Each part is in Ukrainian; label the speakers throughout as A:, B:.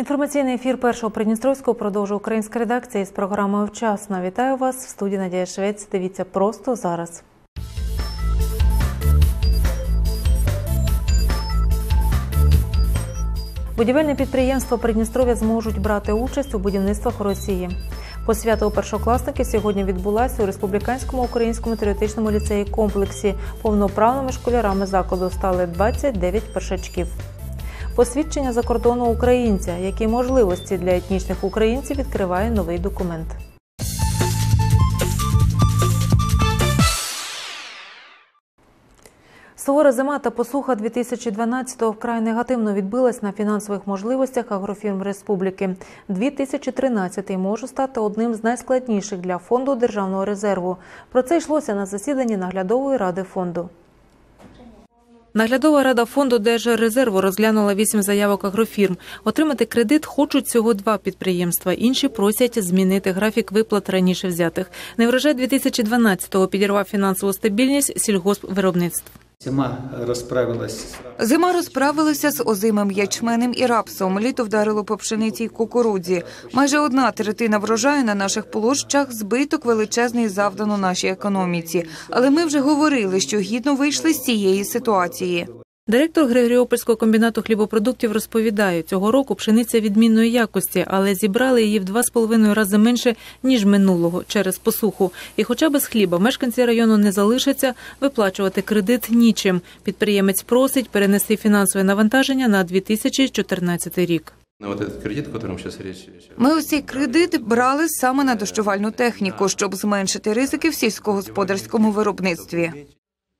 A: Інформаційний ефір першого Придністровського продовжує українська редакція із програмою Вчасно. Вітаю вас в студії Надія Швець. Дивіться просто зараз. Будівельні підприємства Придністров'я зможуть брати участь у будівництвах Росії. Посвята у першокласники сьогодні відбулася у республіканському українському теоретичному ліцеї комплексі. Повноправними школярами закладу стали 29 першачків. Посвідчення за кордону українця, які можливості для етнічних українців відкриває новий документ. Сувора зима та посуха 2012-го вкрай негативно відбилась на фінансових можливостях агрофірм республіки. 2013 може стати одним з найскладніших для фонду державного резерву. Про це йшлося на засіданні наглядової ради фонду. Наглядова рада фонду Держрезерву розглянула вісім заявок агрофірм. Отримати кредит хочуть цього два підприємства. Інші просять змінити графік виплат раніше взятих. Неврожай 2012-го підірвав фінансову стабільність сільгоспвиробництв.
B: Зима розправилась.
C: Зима розправилася з озимим ячменем і рапсом. Літо вдарило по пшениці й кукурудзі. Майже одна третина врожаю на наших площах збиток величезний завдано нашій економіці. Але ми вже говорили, що гідно вийшли з цієї ситуації.
A: Директор Григоріопольського комбінату хлібопродуктів розповідає, цього року пшениця відмінної якості, але зібрали її в два з половиною рази менше ніж минулого через посуху. І, хоча без хліба мешканці району не залишаться, виплачувати кредит нічим. Підприємець просить перенести фінансове навантаження на 2014 рік.
C: Ми ось цей кредит брали саме на дощувальну техніку, щоб зменшити ризики в сільськогосподарському виробництві.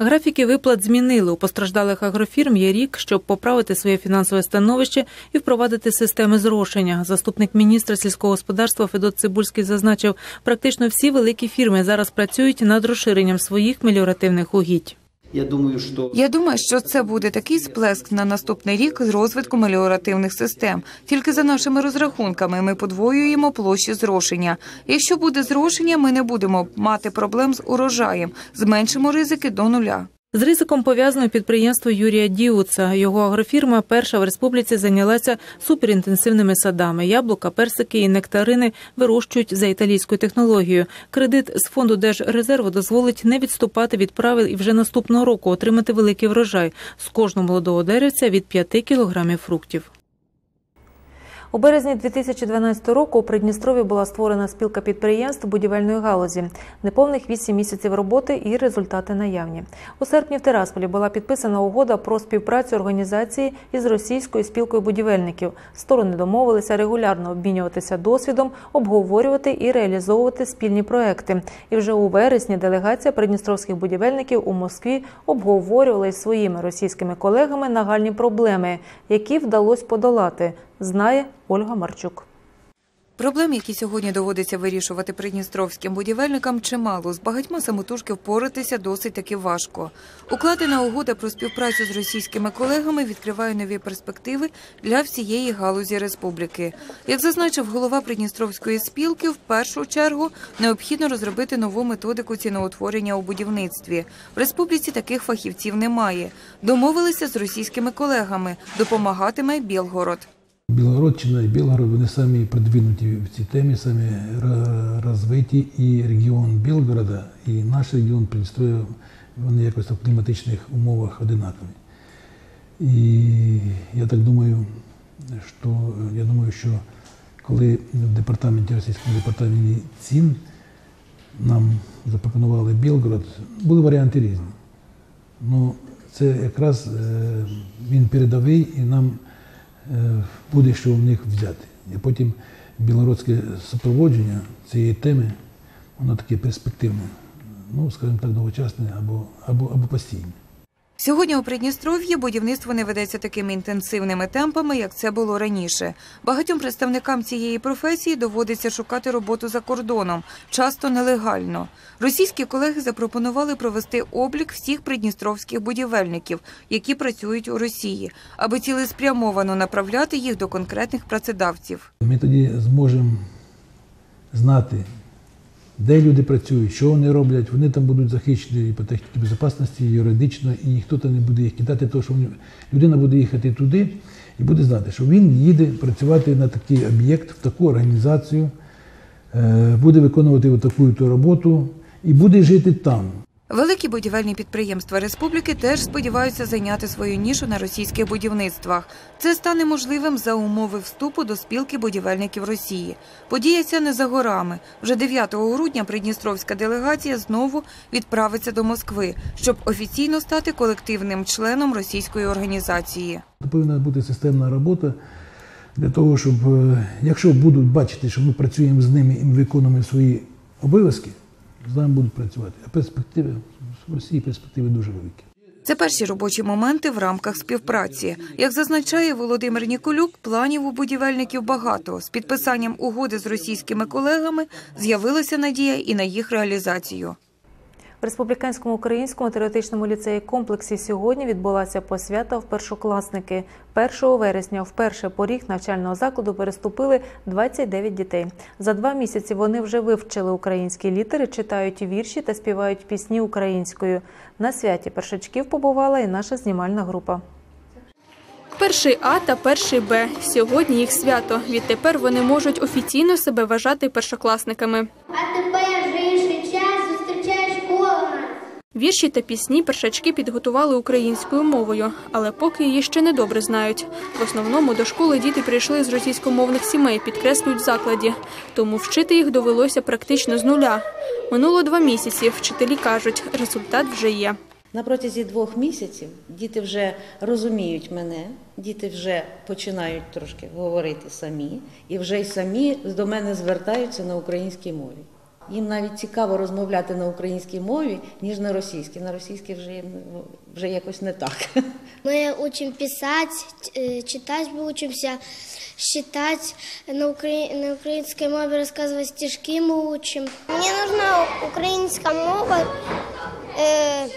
A: Графіки виплат змінили. У постраждалих агрофірм є рік, щоб поправити своє фінансове становище і впровадити системи зрошення. Заступник міністра сільського господарства Федот Цибульський зазначив, практично всі великі фірми зараз працюють над розширенням своїх меліоративних угідь.
B: Я думаю, що
C: Я думаю, що це буде такий сплеск на наступний рік з розвитку меліоративних систем. Тільки за нашими розрахунками ми подвоюємо площі зрошення. Якщо буде зрошення, ми не будемо мати проблем з урожаєм, зменшимо ризики до нуля.
A: З ризиком пов'язано підприємство Юрія Діуца. Його агрофірма перша в республіці зайнялася суперінтенсивними садами. Яблука, персики і нектарини вирощують за італійською технологією. Кредит з фонду Держрезерву дозволить не відступати від правил і вже наступного року отримати великий врожай з кожного молодого деревця від 5 кілограмів фруктів. У березні 2012 року у Придністрові була створена спілка підприємств будівельної галузі. Неповних 8 місяців роботи і результати наявні. У серпні в Терасполі була підписана угода про співпрацю організації із російською спілкою будівельників. Сторони домовилися регулярно обмінюватися досвідом, обговорювати і реалізовувати спільні проекти. І вже у вересні делегація придністровських будівельників у Москві обговорювала із своїми російськими колегами нагальні проблеми, які вдалося подолати знає Ольга Марчук.
C: Проблем, які сьогодні доводиться вирішувати придністровським будівельникам, чимало. З багатьма самотужки впоратися досить таки важко. Укладена угода про співпрацю з російськими колегами відкриває нові перспективи для всієї галузі республіки. Як зазначив голова Придністровської спілки, в першу чергу необхідно розробити нову методику ціноутворення у будівництві. В республіці таких фахівців немає. Домовилися з російськими колегами. Допомагатиме Білгород.
D: Білгородщина і Білгород вони самі продвинуті в цій темі, самі розвиті. І регіон Білгорода, і наш регіон Придністров'я, вони якось в кліматичних умовах одинакові. І я так думаю, що я думаю, що коли в департаменті російському департаменті цін нам запропонували Білгород, були варіанти різні. Ну, це якраз е, він передовий і нам буде що в них взяти. І потім білородське супроводження цієї теми, воно таке перспективне, ну, скажімо так, довгочасне або, або, або постійне.
C: Сьогодні у Придністров'ї будівництво не ведеться такими інтенсивними темпами, як це було раніше. Багатьом представникам цієї професії доводиться шукати роботу за кордоном, часто нелегально. Російські колеги запропонували провести облік всіх придністровських будівельників, які працюють у Росії, аби цілеспрямовано направляти їх до конкретних працедавців.
D: Ми тоді зможемо знати, де люди працюють, що вони роблять, вони там будуть захищені і по техніці безпечності, і юридично, і ніхто там не буде їх кидати, тому що вони- людина буде їхати туди, і буде знати, що він їде працювати на такий об'єкт, в таку організацію, е, буде виконувати таку то роботу і буде жити там.
C: Великі будівельні підприємства республіки теж сподіваються зайняти свою нішу на російських будівництвах. Це стане можливим за умови вступу до спілки будівельників Росії. Подія ця не за горами. Вже 9 грудня придністровська делегація знову відправиться до Москви, щоб офіційно стати колективним членом російської організації.
D: Повинна бути системна робота для того, щоб е, якщо будуть бачити, що ми працюємо з ними і виконуємо свої обов'язки, з нами будуть працювати. А перспективи в Росії перспективи дуже великі.
C: Це перші робочі моменти в рамках співпраці. Як зазначає Володимир Ніколюк, планів у будівельників багато. З підписанням угоди з російськими колегами з'явилася надія і на їх реалізацію.
A: В республіканському українському теоретичному ліцеї комплексі сьогодні відбулася посвята в першокласники. 1 вересня вперше поріг навчального закладу переступили 29 дітей. За два місяці вони вже вивчили українські літери, читають вірші та співають пісні українською. На святі першачків побувала і наша знімальна група.
E: Перший А та перший Б. Сьогодні їх свято. Відтепер вони можуть офіційно себе вважати першокласниками.
F: А тепер же інший час зустрічає школа нас.
E: Вірші та пісні першачки підготували українською мовою, але поки її ще не добре знають. В основному до школи діти прийшли з російськомовних сімей, підкреслюють закладі. Тому вчити їх довелося практично з нуля. Минуло два місяці. Вчителі кажуть, результат вже є.
G: На протязі двох місяців діти вже розуміють мене, діти вже починають трошки говорити самі, і вже й самі до мене звертаються на українській мові Їм навіть цікаво розмовляти на українській мові, ніж на російській. На російській вже, їм, ну, вже якось не так.
F: Мы учим писать, э, читать мы учимся, считать на, укра... на украинской мове, рассказывать стишки мы учим. Мне нужна украинская мова, э,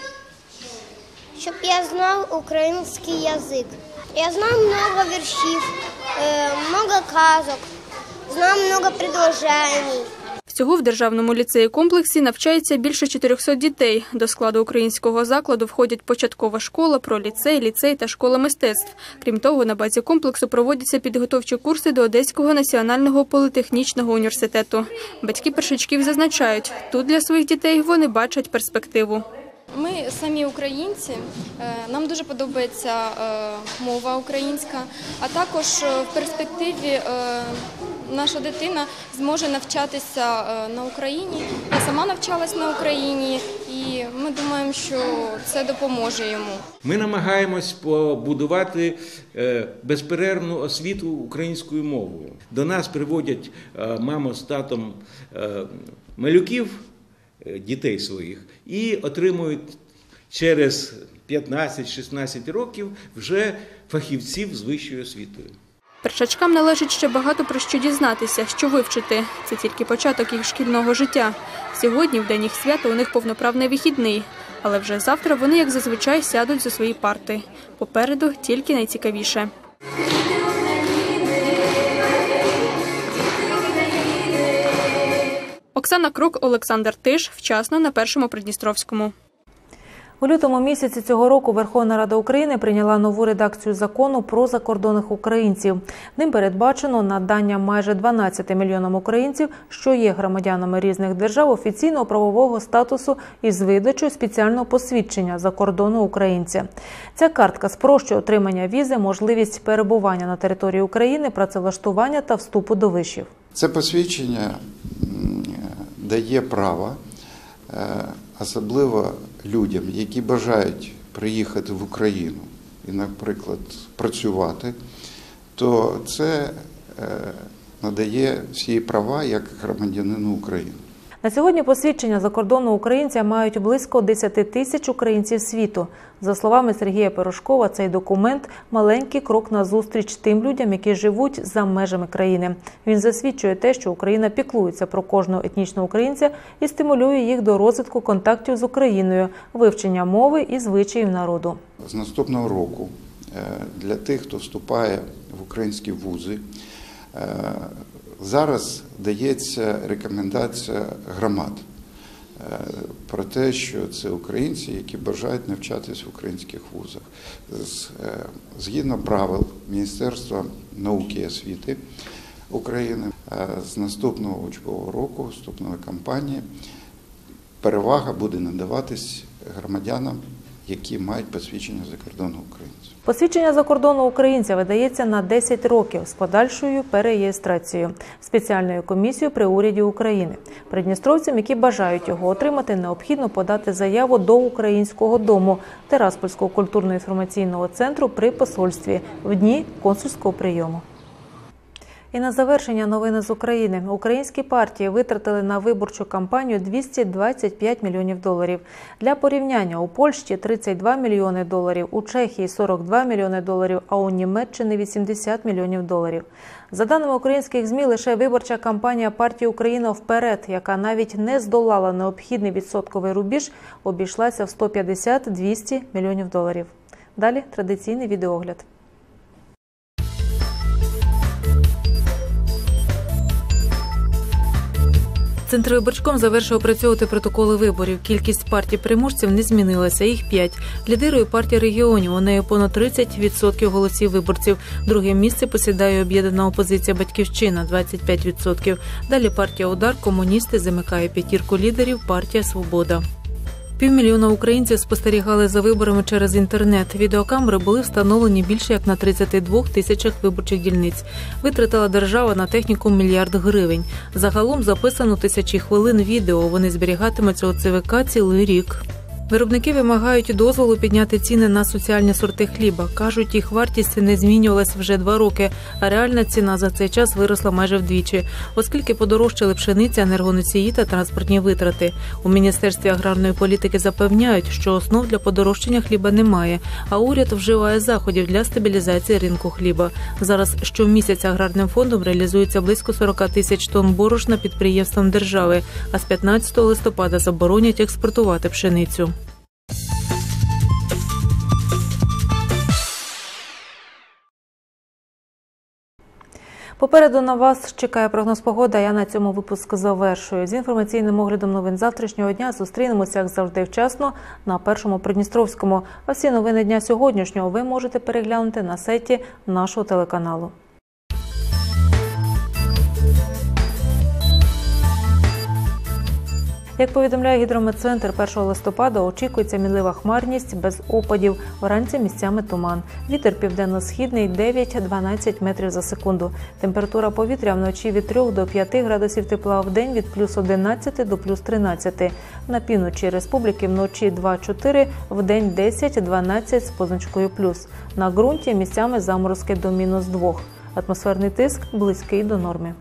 F: щоб я знав український язик. Я знаю много віршів, э, много казок, знаю много предложений.
E: Всього в державному ліцеї комплексі навчається більше 400 дітей. До складу українського закладу входять початкова школа, проліцей, ліцей та школа мистецтв. Крім того, на базі комплексу проводяться підготовчі курси до Одеського національного політехнічного університету. Батьки першачків зазначають, тут для своїх дітей вони бачать перспективу.
H: Ми самі українці, е, нам дуже подобається е, мова українська, а також е, в перспективі наша дитина зможе навчатися е, на Україні. Я сама навчалась на Україні, і ми думаємо, що це допоможе йому.
I: Ми намагаємось побудувати е, безперервну освіту українською мовою. До нас приводять е, маму з татом малюків, дітей своїх, і отримують через 15-16 років вже фахівців з вищою освітою.
E: Першачкам належить ще багато про що дізнатися, що вивчити. Це тільки початок їх шкільного життя. Сьогодні, в день їх свята, у них повноправний вихідний. Але вже завтра вони, як зазвичай, сядуть за свої парти. Попереду тільки найцікавіше. Оксана Крук, Олександр Тиш. Вчасно на першому Придністровському.
A: У лютому місяці цього року Верховна Рада України прийняла нову редакцію закону про закордонних українців. Ним передбачено надання майже 12 мільйонам українців, що є громадянами різних держав, офіційного правового статусу із видачою спеціального посвідчення закордону українця. Ця картка спрощує отримання візи, можливість перебування на території України, працевлаштування та вступу до вишів.
J: Це посвідчення дає право, е, особливо людям, які бажають приїхати в Україну і, наприклад, працювати, то це е, надає всі права як громадянину України.
A: На сьогодні посвідчення закордонного українця мають близько 10 тисяч українців світу. За словами Сергія Порошкова, цей документ маленький крок на зустріч тим людям, які живуть за межами країни. Він засвідчує те, що Україна піклується про кожного етнічного українця і стимулює їх до розвитку контактів з Україною, вивчення мови і звичаїв народу.
J: З наступного року е, для тих, хто вступає в українські вузи, зараз дається рекомендація громад. е, про те, що це українці, які бажають навчатись в українських вузах. Е, Згідно правил Міністерства науки і освіти України, е, з наступного учбового року, вступної кампанії, перевага буде надаватись громадянам, які мають посвідчення закордонного українців.
A: Посвідчення за кордону українця видається на 10 років з подальшою переєстрацією спеціальною комісією при уряді України. Придністровцям, які бажають його отримати, необхідно подати заяву до українського дому Тераспольського культурно-інформаційного центру при посольстві в дні консульського прийому. І на завершення новини з України. Українські партії витратили на виборчу кампанію 225 мільйонів доларів. Для порівняння у Польщі 32 мільйони доларів, у Чехії 42 мільйони доларів, а у Німеччині 80 мільйонів доларів. За даними українських змі, лише виборча кампанія партії Україна вперед, яка навіть не здолала необхідний відсотковий рубіж, обійшлася в 150-200 мільйонів доларів. Далі традиційний відеогляд. Центрвиборчком завершив опрацьовувати протоколи виборів. Кількість партій переможців не змінилася. Їх п'ять. Лідирує партія регіонів. У неї понад 30% голосів виборців. Друге місце посідає об'єднана опозиція Батьківщина 25%. Далі партія Удар, комуністи замикає п'ятірку лідерів. Партія Свобода. Півмільйона українців спостерігали за виборами через інтернет. Відеокамери були встановлені більше як на 32 тисячах виборчих дільниць. Витратила держава на техніку мільярд гривень. Загалом записано тисячі хвилин відео. Вони зберігатимуться у ЦВК цілий рік. Виробники вимагають дозволу підняти ціни на соціальні сорти хліба. кажуть, їх вартість не змінювалась вже два роки, а реальна ціна за цей час виросла майже вдвічі, оскільки подорожчали пшениця, енергоносії та транспортні витрати. У міністерстві аграрної політики запевняють, що основ для подорожчання хліба немає, а уряд вживає заходів для стабілізації ринку хліба. Зараз щомісяця аграрним фондом реалізується близько 40 тисяч тонн борошна підприємствам держави. А з 15 листопада заборонять експортувати пшеницю. Попереду на вас чекає прогноз погоди. Я на цьому випуск завершую. З інформаційним оглядом новин завтрашнього дня зустрінемося як завжди вчасно на першому Придністровському. А всі новини дня сьогоднішнього ви можете переглянути на сайті нашого телеканалу. Як повідомляє гідрометцентр, 1 листопада очікується мінлива хмарність без опадів. Вранці місцями туман. Вітер південно-східний 9-12 метрів за секунду. Температура повітря вночі від 3 до 5 градусів тепла, в день від плюс 11 до плюс 13. На півночі республіки вночі 2-4, в день 10-12 з позначкою плюс. На ґрунті місцями заморозки до мінус 2. Атмосферний тиск близький до норми.